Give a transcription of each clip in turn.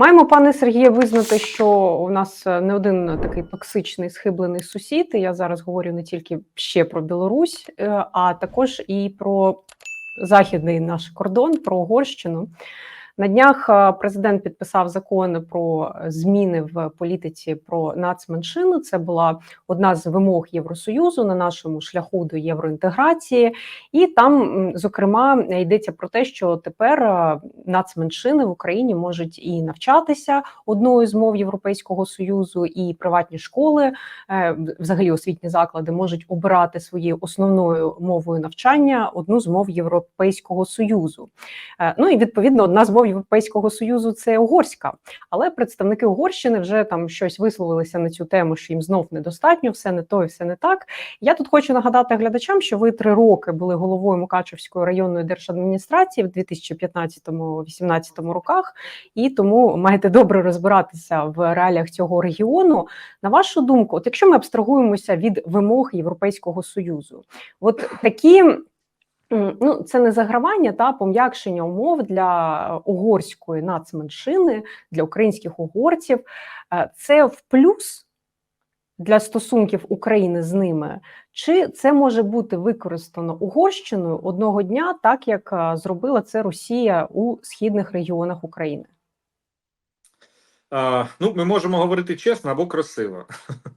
Маємо, пане Сергіє, визнати, що у нас е, не один такий токсичний схиблений сусід. Я зараз говорю не тільки ще про Білорусь, е, а також і про західний наш кордон, про Угорщину. На днях е, президент підписав закон про зміни в політиці про нацменшину. Це була одна з вимог Євросоюзу на нашому шляху до євроінтеграції, і там, зокрема, йдеться про те, що тепер е, нацменшини в Україні можуть і навчатися одною з мов Європейського союзу, і приватні школи, е, взагалі освітні заклади, можуть обирати своєю основною мовою навчання одну з мов Європейського союзу. Е, Ну і відповідно одна з мов Європейського союзу це угорська. Але представники Угорщини вже там щось висловилися на цю тему, що їм знов недостатньо, все не то і все не так. Я тут хочу нагадати глядачам, що ви три роки були головою Мукачевської районної держадміністрації в 2015-2018 роках, і тому маєте добре розбиратися в реаліях цього регіону. На вашу думку, от якщо ми абстрагуємося від вимог Європейського союзу, от такі. Ну, це не загравання та пом'якшення умов для угорської нацменшини, для українських угорців. Е, Це в плюс для стосунків України з ними, чи це може бути використано Угорщиною одного дня, так як е, зробила це Росія у східних регіонах України? А, ну, ми можемо говорити чесно або красиво.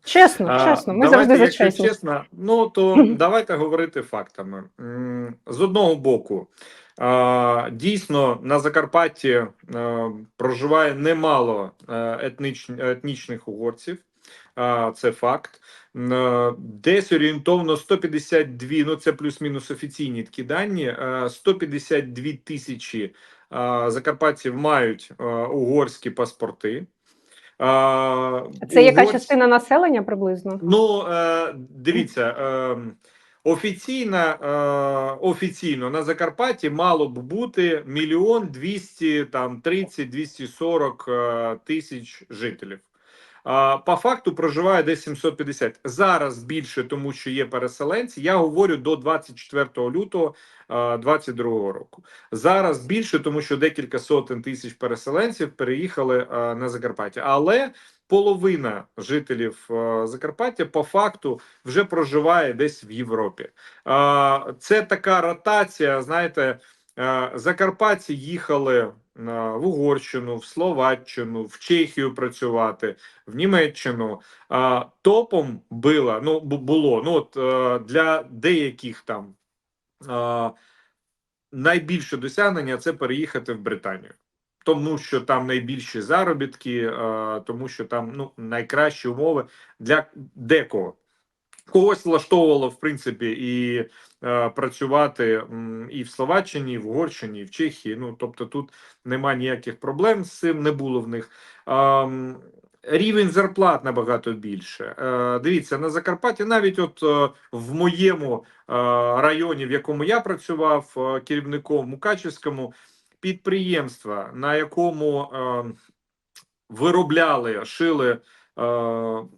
Чесно, А, чесно, ми давайте, завжди за чесність. чесно, ну то давайте говорити фактами. З одного боку, а, дійсно на Закарпатті е, проживає немало е, етнич, етнічних угорців. А, Це факт. Е, Десь орієнтовно 152, ну це плюс-мінус офіційні такі дані. е, 152 тисячі закарпатців мають е, угорські паспорти. Це Це яка частина населення приблизно? Ну, е, дивіться, е, офіційно, е, офіційно на Закарпатті мало б бути мільйон двісті там тридцять двісті сорок тисяч жителів. По факту проживає десь 750. Зараз більше, тому що є переселенці. Я говорю до 24 лютого 2022 року. Зараз більше, тому що декілька сотень тисяч переселенців переїхали на Закарпаття. Але половина жителів Закарпаття по факту вже проживає десь в Європі. Це така ротація. Знаєте, закарпатці їхали е, в Угорщину, в Словаччину, в Чехію працювати, в Німеччину. Е, Топом було, ну було ну от е, для деяких там. е, Найбільше досягнення це переїхати в Британію тому що там найбільші заробітки, е, тому що там ну найкращі умови для декого. Когось влаштовувало в принципі і е, працювати і в Словаччині, і в Угорщині, і в Чехії. Ну тобто тут нема ніяких проблем з цим, не було в них. Ем, Рівень зарплат набагато більше. Е, дивіться, на Закарпатті, навіть от е, в моєму е, районі, в якому я працював е, керівником Мукачевському, підприємства, на якому е, виробляли, шили е,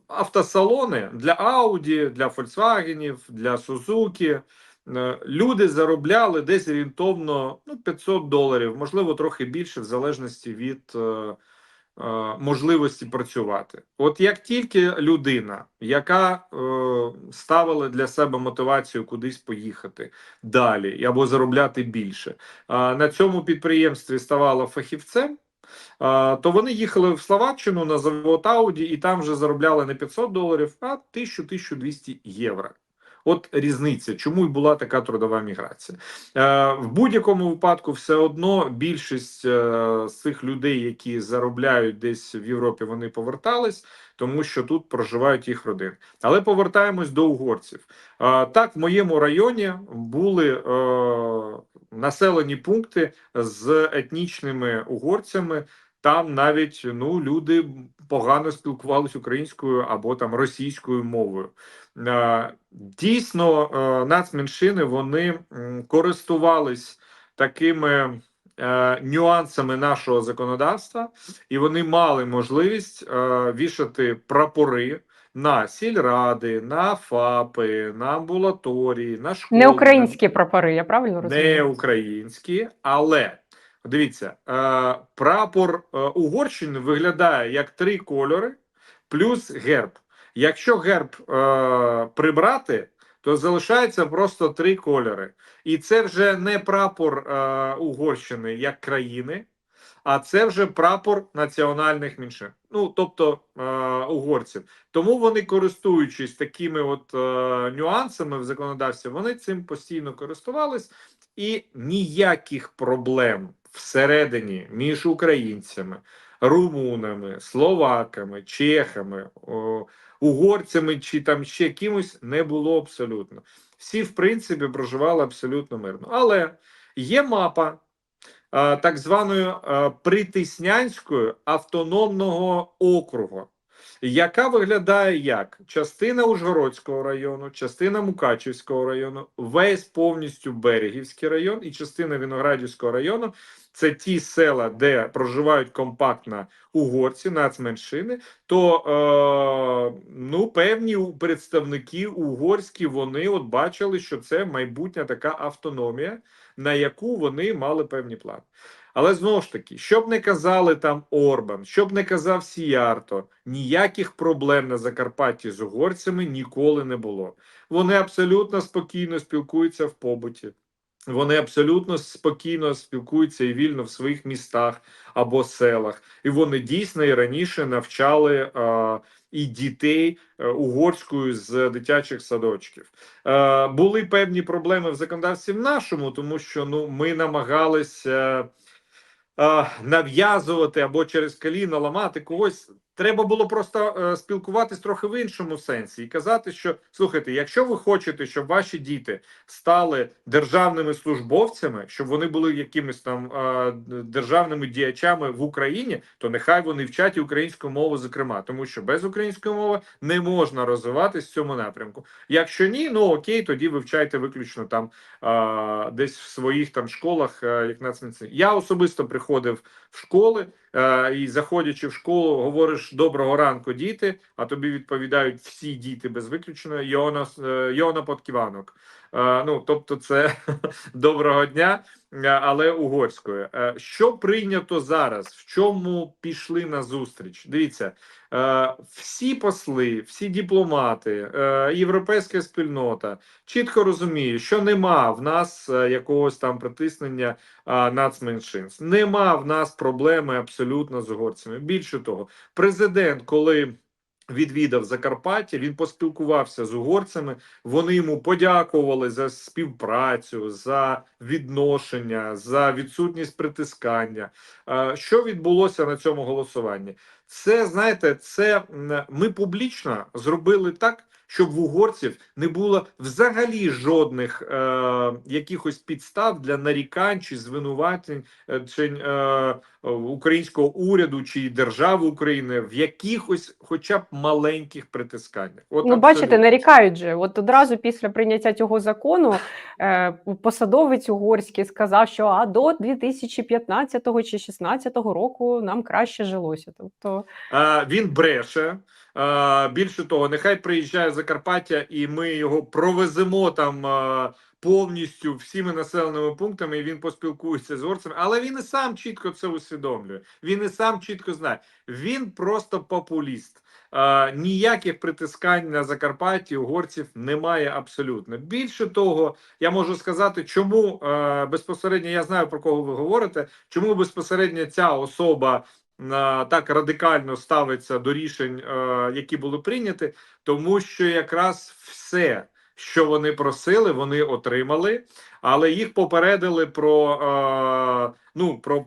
автосалони для Audi, для Volkswagen, для Suzuki. Е, Люди заробляли десь орієнтовно ну, 500 доларів, можливо, трохи більше, в залежності від е, е, можливості працювати. От як тільки людина, яка е, ставила для себе мотивацію кудись поїхати далі або заробляти більше, а, на цьому підприємстві ставала фахівцем, то вони їхали в Словаччину на завод Ауді і там вже заробляли не 500 доларів, а 1000-1200 євро. От різниця, чому й була така трудова міграція. Е, в будь-якому випадку, все одно більшість е, з цих людей, які заробляють десь в Європі, вони повертались, тому що тут проживають їх родини. Але повертаємось до угорців. Е, так, в моєму районі були е, населені пункти з етнічними угорцями. Там навіть ну люди погано спілкувалися українською або там російською мовою. Е, Дійсно, е, нацменшини вони користувались такими е, нюансами нашого законодавства, і вони мали можливість е, вішати прапори на сільради, на ФАПи, на амбулаторії, на школи. Не українські прапори, я правильно розумію? Не українські, але Дивіться, е, прапор е, Угорщини виглядає як три кольори плюс герб. Якщо герб е, прибрати, то залишається просто три кольори. І це вже не прапор Угорщини як країни, а це вже прапор національних меншин. Ну, тобто е, угорців. Тому вони, користуючись такими от е, нюансами в законодавстві, вони цим постійно користувались, і ніяких проблем всередині між українцями, румунами, словаками, чехами, о, угорцями чи там ще кимось не було абсолютно. Всі, в принципі, проживали абсолютно мирно. Але є мапа так званою притиснянською автономного округу, яка виглядає як частина Ужгородського району, частина Мукачівського району, весь повністю Берегівський район і частина Виноградівського району. Це ті села, де проживають компактно угорці, нацменшини, то е, ну певні представники угорські вони от бачили, що це майбутня така автономія, на яку вони мали певні плани. Але знову ж таки, щоб не казали там Орбан, щоб не казав Сіярто, ніяких проблем на Закарпатті з угорцями ніколи не було. Вони абсолютно спокійно спілкуються в побуті. Вони абсолютно спокійно спілкуються і вільно в своїх містах або селах, і вони дійсно і раніше навчали е, і дітей е, угорською з дитячих садочків. Е, були певні проблеми в законодавстві в нашому, тому що ну ми намагалися нав'язувати або через коліно ламати когось. Треба було просто е, спілкуватись трохи в іншому сенсі і казати, що слухайте, якщо ви хочете, щоб ваші діти стали державними службовцями, щоб вони були якимись там е, державними діячами в Україні, то нехай вони вчать українську мову, зокрема, тому що без української мови не можна розвиватись в цьому напрямку. Якщо ні, ну окей, тоді вивчайте виключно там е, десь в своїх там школах, як нацменшин. Я особисто приходив в школи. Е, і заходячи в школу, говориш доброго ранку, діти. А тобі відповідають всі діти без виключення. Йона е, Йона Подківанок. Е, Ну тобто, це доброго дня, е, але угорською. Е, Що прийнято зараз? В чому пішли на зустріч? Дивіться, всі посли, всі дипломати, європейська спільнота чітко розуміє, що нема в нас якогось там притиснення нацменшинств. Нема в нас проблеми абсолютно з угорцями. Більше того, президент, коли відвідав Закарпаття, він поспілкувався з угорцями. Вони йому подякували за співпрацю, за відношення, за відсутність притискання. Е, Що відбулося на цьому голосуванні? Це знаєте, це ми публічно зробили так. Щоб в угорців не було взагалі жодних е, якихось підстав для нарікань чи звинувачень е, чи е, українського уряду чи держави України в якихось, хоча б маленьких притисканнях. От Ну, бачите, нарікають же. От одразу після прийняття цього закону е, посадовець угорський сказав, що а до 2015 чи 2016 року нам краще жилося. Тобто, А, він бреше. Більше того, нехай приїжджає Закарпаття, і ми його провеземо там повністю всіми населеними пунктами. І він поспілкується з горцями. Але він і сам чітко це усвідомлює. Він і сам чітко знає. Він просто популіст. Ніяких притискань на Закарпатті угорців немає абсолютно. Більше того, я можу сказати, чому безпосередньо я знаю про кого ви говорите, чому безпосередньо ця особа так радикально ставиться до рішень, е, які були прийняті, тому що якраз все, що вони просили, вони отримали, але їх попередили про, е, ну, про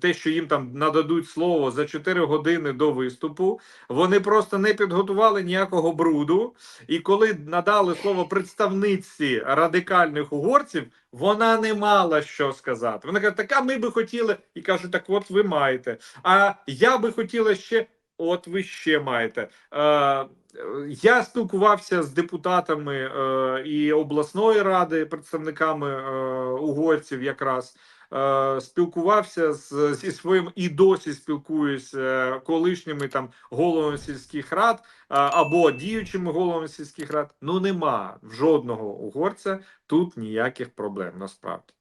те, що їм там нададуть слово за 4 години до виступу. Вони просто не підготували ніякого бруду. І коли надали слово представниці радикальних угорців, вона не мала що сказати. Вона каже, така ми би хотіли, і кажуть, так от ви маєте. А я би хотіла ще, от ви ще маєте. Е, я спілкувався з депутатами е, і обласної ради, представниками е, угорців, якраз е, спілкувався з, зі своїм і досі спілкуюсь е, колишніми там головами сільських рад е, або діючими головами сільських рад. Ну нема в жодного угорця тут ніяких проблем насправді.